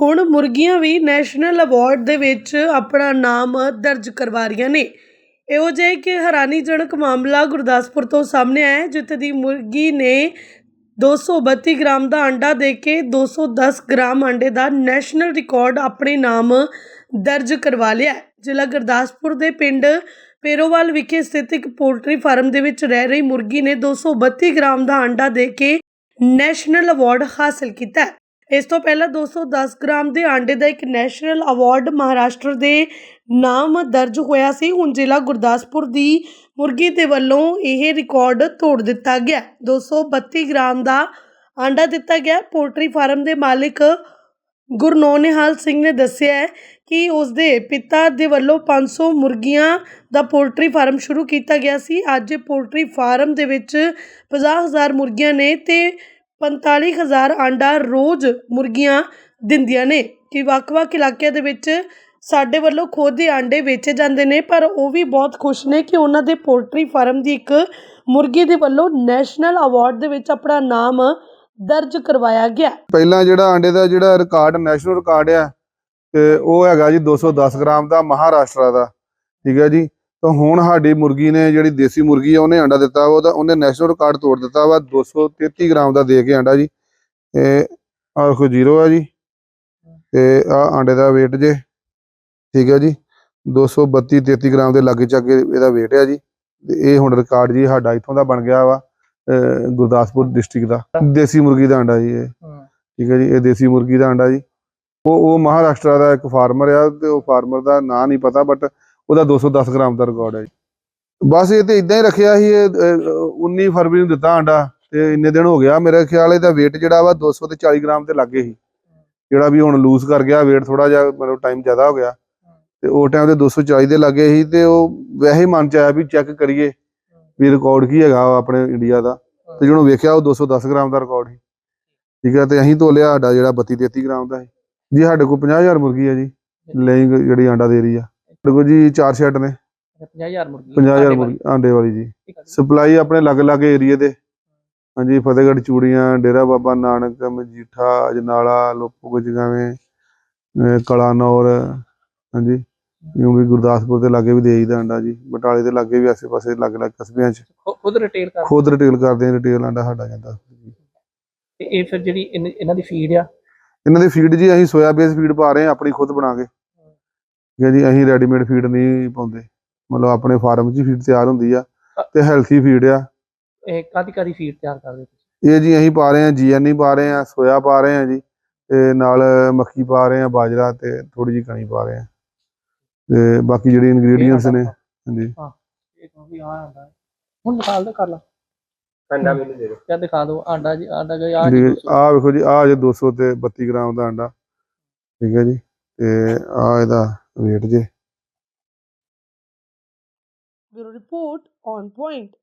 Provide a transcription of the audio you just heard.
ਹੁਣ ਮੁਰਗੀਆਂ ਵੀ national award ਦੇ ਵਿੱਚ ਆਪਣਾ ਨਾਮ ਦਰਜ ਕਰਵਾ ਰਹੀਆਂ ਨੇ। ਇਹੋ ਜਿਹਾ ਕਿ ਹੈਰਾਨੀਜਨਕ ਮਾਮਲਾ ਗੁਰਦਾਸਪੁਰ ਤੋਂ ਸਾਹਮਣੇ ਆਇਆ ਹੈ, ਜਿੱਥੇ ਦੀ ਮੁਰਗੀ ਨੇ 232 ਗ੍ਰਾਮ ਦਾ ਅੰਡਾ ਦੇ ਕੇ 210 ਗ੍ਰਾਮ ਅੰਡੇ ਦਾ ਨੈਸ਼ਨਲ ਰਿਕਾਰਡ ਆਪਣੇ ਨਾਮ ਦਰਜ ਕਰਵਾ ਲਿਆ ਜ਼ਿਲ੍ਹਾ ਗੁਰਦਾਸਪੁਰ ਦੇ ਪਿੰਡ ਪੇਰੋਵਾਲ ਵਿਖੇ ਸਥਿਤ ਇੱਕ ਪੋਲਟਰੀ ਫਾਰਮ ਦੇ ਵਿੱਚ ਰਹਿ ਰਹੀ ਮੁਰਗੀ ਨੇ 232 ਗ੍ਰਾਮ ਦਾ ਅੰਡਾ ਦੇ ਕੇ ਨੈਸ਼ਨਲ ਅਵਾਰਡ ਹਾਸਲ ਕੀਤਾ ਇਸ ਤੋਂ ਪਹਿਲਾਂ 210 ਗ੍ਰਾਮ ਦੇ ਆਂਡੇ ਦਾ ਇੱਕ ਨੈਸ਼ਨਲ ਅਵਾਰਡ ਮਹਾਰਾਸ਼ਟਰ ਦੇ ਨਾਮ ਦਰਜ ਹੋਇਆ ਸੀ। ਹੁਣ ਜ਼ਿਲ੍ਹਾ ਗੁਰਦਾਸਪੁਰ ਦੀ ਮੁਰਗੀ ਦੇ ਵੱਲੋਂ ਇਹ ਰਿਕਾਰਡ ਤੋੜ ਦਿੱਤਾ ਗਿਆ। 232 ਗ੍ਰਾਮ ਦਾ ਆਂਡਾ ਦਿੱਤਾ ਗਿਆ। ਪੋਲਟਰੀ ਫਾਰਮ ਦੇ ਮਾਲਕ ਗੁਰਨੋਨਿਹਾਲ ਸਿੰਘ ਨੇ ਦੱਸਿਆ ਹੈ ਕਿ ਉਸ ਦੇ ਪਿਤਾ ਦੇ ਵੱਲੋਂ 500 ਮੁਰਗੀਆਂ ਦਾ ਪੋਲਟਰੀ ਫਾਰਮ ਸ਼ੁਰੂ ਕੀਤਾ ਗਿਆ ਸੀ। ਅੱਜ ਪੋਲਟਰੀ ਫਾਰਮ ਦੇ ਵਿੱਚ 50000 ਮੁਰਗੀਆਂ ਨੇ ਤੇ 45000 ਆਂਡਾ ਰੋਜ਼ ਮੁਰਗੀਆਂ ਦਿੰਦੀਆਂ ਨੇ। ਕਿ ਵੱਖ-ਵੱਖ ਇਲਾਕਿਆਂ ਦੇ ਵਿੱਚ ਸਾਡੇ ਵੱਲੋਂ ਖੁਦ ਦੇ ਆਂਡੇ ਵੇਚੇ ਜਾਂਦੇ ਨੇ, ਪਰ ਉਹ ਵੀ ਬਹੁਤ ਖੁਸ਼ ਨੇ ਕਿ ਉਹਨਾਂ ਦੇ ਪੋਲਟਰੀ ਫਾਰਮ ਦੀ ਇੱਕ ਮੁਰਗੀ ਦੇ ਵੱਲੋਂ ਨੈਸ਼ਨਲ ਅਵਾਰਡ ਦੇ ਵਿੱਚ ਆਪਣਾ ਨਾਮ ਦਰਜ ਕਰਵਾਇਆ ਗਿਆ। ਪਹਿਲਾਂ ਜਿਹੜਾ ਆਂਡੇ ਦਾ ਜਿਹੜਾ ਰਿਕਾਰਡ, ਨੈਸ਼ਨਲ ਰਿਕਾਰਡ ਆ, ਤੇ ਉਹ ਹੈਗਾ ਜੀ 210 ਗ੍ਰਾਮ ਦਾ, ਮਹਾਰਾਸ਼ਟਰ ਦਾ, ਠੀਕ ਹੈ ਜੀ। ਤਾਂ ਹੁਣ ਸਾਡੀ ਮੁਰਗੀ ਨੇ ਜਿਹੜੀ ਦੇਸੀ ਮੁਰਗੀ ਆ ਉਹਨੇ ਆਂਡਾ ਦਿੱਤਾ ਵਾ, ਉਹਦਾ ਉਹਨੇ ਨੈਸ਼ਨਲ ਰਿਕਾਰਡ ਤੋੜ ਦਿੱਤਾ ਵਾ 233 ਗ੍ਰਾਮ ਦਾ ਦੇ ਕੇ ਆਂਡਾ ਜੀ। ਤੇ ਆਹ ਦੇਖੋ ਜ਼ੀਰੋ ਆ ਜੀ ਤੇ ਆ ਆਂਡੇ ਦਾ weight ਜੇ ਠੀਕ ਹੈ ਜੀ 232 33 ਗ੍ਰਾਮ ਦੇ ਲਾਗੇ ਚਾਗੇ ਇਹਦਾ weight ਆ ਜੀ। ਤੇ ਇਹ ਹੁਣ ਰਿਕਾਰਡ ਜੀ ਸਾਡਾ ਇੱਥੋਂ ਦਾ ਬਣ ਗਿਆ ਵਾ ਗੁਰਦਾਸਪੁਰ ਡਿਸਟ੍ਰਿਕਟ ਦਾ ਦੇਸੀ ਮੁਰਗੀ ਦਾ ਆਂਡਾ ਜੀ ਇਹ। ਠੀਕ ਹੈ ਜੀ ਇਹ ਦੇਸੀ ਮੁਰਗੀ ਦਾ ਅੰਡਾ ਜੀ। ਉਹ ਉਹ ਮਹਾਰਾਸ਼ਟਰ ਦਾ ਇੱਕ ਫਾਰਮਰ ਆ ਤੇ ਉਹ ਫਾਰਮਰ ਦਾ ਨਾਂ ਨਹੀਂ ਪਤਾ ਬਟ ਉਹਦਾ 210 ਗ੍ਰਾਮ ਦਾ ਰਿਕਾਰਡ ਹੈ ਬਸ ਇਹ ਤੇ ਇਦਾਂ ਹੀ ਰੱਖਿਆ ਸੀ ਇਹ ਅਹ, 19 ਫਰਵਰੀ ਨੂੰ ਦਿੱਤਾ ਅੰਡਾ ਤੇ ਇੰਨੇ ਦਿਨ ਹੋ ਗਿਆ। ਮੇਰੇ ਖਿਆਲ ਇਹਦਾ weight ਜਿਹੜਾ ਵਾ 200 ਤੇ 40 ਗ੍ਰਾਮ ਤੇ ਲੱਗੇ ਸੀ। ਜਿਹੜਾ ਵੀ ਹੁਣ ਲੂਜ਼ ਕਰ ਗਿਆ weight ਥੋੜਾ ਜਿਹਾ ਮਤਲਬ ਟਾਈਮ ਜ਼ਿਆਦਾ ਹੋ ਗਿਆ। ਤੇ ਉਹ ਟਾਈਮ ਤੇ 240 ਦੇ ਲੱਗੇ ਸੀ ਤੇ ਉਹ ਵੈਸੇ ਹੀ ਮਨ ਚ ਆਇਆ ਵੀ ਚੈੱਕ ਕਰੀਏ ਵੀ ਰਿਕਾਰਡ ਕੀ ਹੈਗਾ ਆਪਣੇ ਇੰਡੀਆ ਦਾ। ਤੇ ਜਦੋਂ ਵੇਖਿਆ ਉਹ 210 ਗ੍ਰਾਮ ਦਾ ਰਿਕਾਰਡ ਸੀ। ਠੀਕ ਹੈ ਤੇ ਅਸੀਂ ਤੋਲਿਆ ਸਾਡਾ ਜਿਹੜਾ 32 33 ਗ੍ਰਾਮ ਦਾ ਹੈ ਜੀ ਸਾਡੇ ਕੋਲ 50000 ਮੁਰਗੀ ਹੈ ਜੀ। ਲਈ ਜਿਹੜੀ ਆਂਡਾ ਦੇ ਰਹੀ ਆ। ਕੋਲ ਜੀ ਚਾਰ ਸ਼ੈਡ ਨੇ। 50000 ਮੁਰਗੀ। 50000 ਮੁਰਗੀ ਆਂਡੇ ਵਾਲੀ ਜੀ। ਸਪਲਾਈ ਆਪਣੇ ਅਲੱਗ-ਅਲੱਗ ਏਰੀਏ ਦੇ। ਹਾਂਜੀ ਫਤਿਹਗੜ੍ਹ ਚੂੜੀਆਂ ਡੇਰਾ ਬਾਬਾ ਨਾਨਕ ਮਜੀਠਾ ਅਜਨਾਲਾ ਲੋਪੋ ਗਜਗਾਵੇਂ ਕਲਾਨੌਰ ਹਾਂਜੀ। ਵੀ ਗੁਰਦਾਸਪੁਰ ਦੇ ਲਾਗੇ ਵੀ ਦੇਈਦਾ ਆਂਡਾ ਜੀ। ਬਟਾਲੇ ਦੇ ਲਾਗੇ ਵੀ ਆਸੇ-ਪਾਸੇ ਅਲੱਗ-ਅਲੱਗ ਕਸਬਿਆਂ 'ਚ। ਖੁਦ ਰਿਟੇਲ ਕਰ ਖੁਦ ਰਿਟੇਲ ਕਰਦੇ ਆ ਰਿਟੇਲ ਆਂਡਾ ਸਾਡਾ ਜਾਂਦਾ। ਤੇ ਇਹ ਫਿਰ ਜਿਹੜੀ ਇਹਨਾਂ ਦੀ ਫੀਡ ਆ? ਇਹਨਾਂ ਦੀ ਫੀਡ ਜੀ ਅਸੀਂ ਸੋਇਆ ਬੇਸ ਫੀਡ ਪਾ ਰਹੇ ਆਪਣੀ ਖੁਦ ਬਣਾ ਕੇ। ਠੀਕ ਹੈ ਜੀ ਅਸੀਂ ਰੈਡੀਮੇਡ ਫੀਡ ਨਹੀਂ ਪਾਉਂਦੇ। ਮਤਲਬ ਆਪਣੇ ਫਾਰਮ 'ਚ ਫੀਡ ਤਿਆਰ ਹੁੰਦੀ ਆ ਤੇ ਹੈਲਥੀ ਫੀਡ ਆ। ਇਹ ਕਾਦੀ ਕਾਦੀ ਫੀਡ ਤਿਆਰ ਕਰਦੇ ਤੁਸੀਂ? ਇਹ ਜੀ ਅਸੀਂ ਪਾ ਰਹੇ ਹਾਂ ਜੀਐਨਈ ਪਾ ਰਹੇ ਹਾਂ ਸੋਇਆ ਪਾ ਰਹੇ ਹਾਂ ਜੀ ਤੇ ਨਾਲ ਮੱਕੀ ਪਾ ਰਹੇ ਹਾਂ ਬਾਜਰਾ ਤੇ ਥੋੜੀ ਜਿਹੀ ਕਣੀ ਪਾ ਰਹੇ ਹਾਂ। ਤੇ ਬਾਕੀ ਜਿਹੜੀ ਇਨਗਰੀਡੀਅੰਟਸ ਨੇ ਹਾਂਜੀ। ਇਹ ਵੀ ਆ ਆਂਦਾ। ਹੁਣ ਨਿਕਾਲ ਦੇ ਕਰ ਲਾ। ਅੰਡਾ ਮੈਨੂੰ ਦੇ ਦਿਓ। ਕਿਆ ਦਿਖਾ ਦਿਓ ਆਂਡਾ ਜੀ ਆਂਡਾ ਜੀ ਆ ਜੀ ਆ ਵੇਖੋ ਜੀ ਆ ਜੇ 200 ਤੇ 32 ਗ੍ਰਾਮ ਦਾ ਅੰਡਾ ਠੀਕ ਹੈ ਜੀ। ਤੇ ਆ ਇਹਦਾ Weird. The report on point